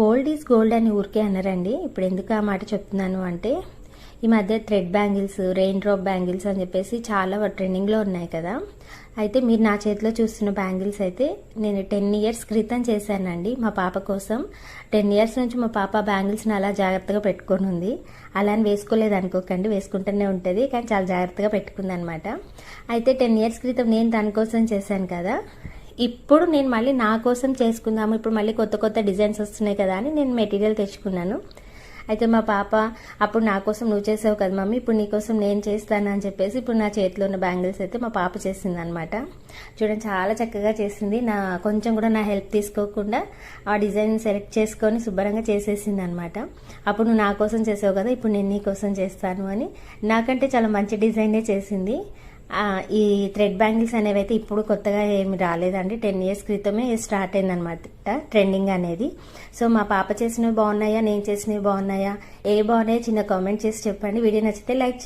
Old is gold అని ఊరికే అన్నారండి ఇప్పుడు ఎందుకు ఆ మాట చెప్తున్నాను అంటే ఈ మధ్య thread bangles rain drop bangles అని చెప్పేసి చాలా ట్రెండింగ్లో ఉన్నాయి కదా. అయితే మీరు నా చేతిలో చూస్తున్న బ్యాంగిల్స్ అయితే నేను టెన్ ఇయర్స్ క్రితం చేశానండి. మా పాప కోసం టెన్ ఇయర్స్ నుంచి మా పాప బ్యాంగిల్స్ని అలా జాగ్రత్తగా పెట్టుకొని ఉంది. అలా అని వేసుకోలేదు అనుకోకండి. వేసుకుంటూనే ఉంటుంది కానీ చాలా జాగ్రత్తగా పెట్టుకుంది అనమాట అయితే టెన్ ఇయర్స్ క్రితం నేను దానికోసం చేశాను కదా. ఇప్పుడు నేను మళ్ళీ నా కోసం చేసుకుందాము. ఇప్పుడు మళ్ళీ కొత్త కొత్త డిజైన్స్ వస్తున్నాయి కదా అని నేను మెటీరియల్ తెచ్చుకున్నాను. అయితే మా పాప అప్పుడు నా కోసం నువ్వు చేసావు కదా మమ్మీ ఇప్పుడు నీ కోసం నేను చేస్తాను అని చెప్పేసి ఇప్పుడు నా చేతిలో ఉన్న బ్యాంగిల్స్ అయితే మా పాప చేసింది అనమాట చూడండి చాలా చక్కగా చేసింది. నా కొంచెం కూడా నా హెల్ప్ తీసుకోకుండా ఆ డిజైన్ సెలెక్ట్ చేసుకొని శుభ్రంగా చేసేసింది అనమాట అప్పుడు నువ్వు నా కోసం చేసావు కదా ఇప్పుడు నేను నీ కోసం చేస్తాను అని. నాకంటే చాలా మంచి డిజైనే చేసింది. ఈ థ్రెడ్ బ్యాంగిల్స్ అనేవి అయితే ఇప్పుడు కొత్తగా ఏమి రాలేదండి. టెన్ ఇయర్స్ క్రితమే స్టార్ట్ అయిందనమాట ట్రెండింగ్ అనేది. సో మా పాప చేసినవి బాగున్నాయా? నేను చేసినవి బాగున్నాయా? ఏ బాగున్నాయో? చిన్న కామెంట్ చేసి చెప్పండి. వీడియో నచ్చితే లైక్ చేయండి.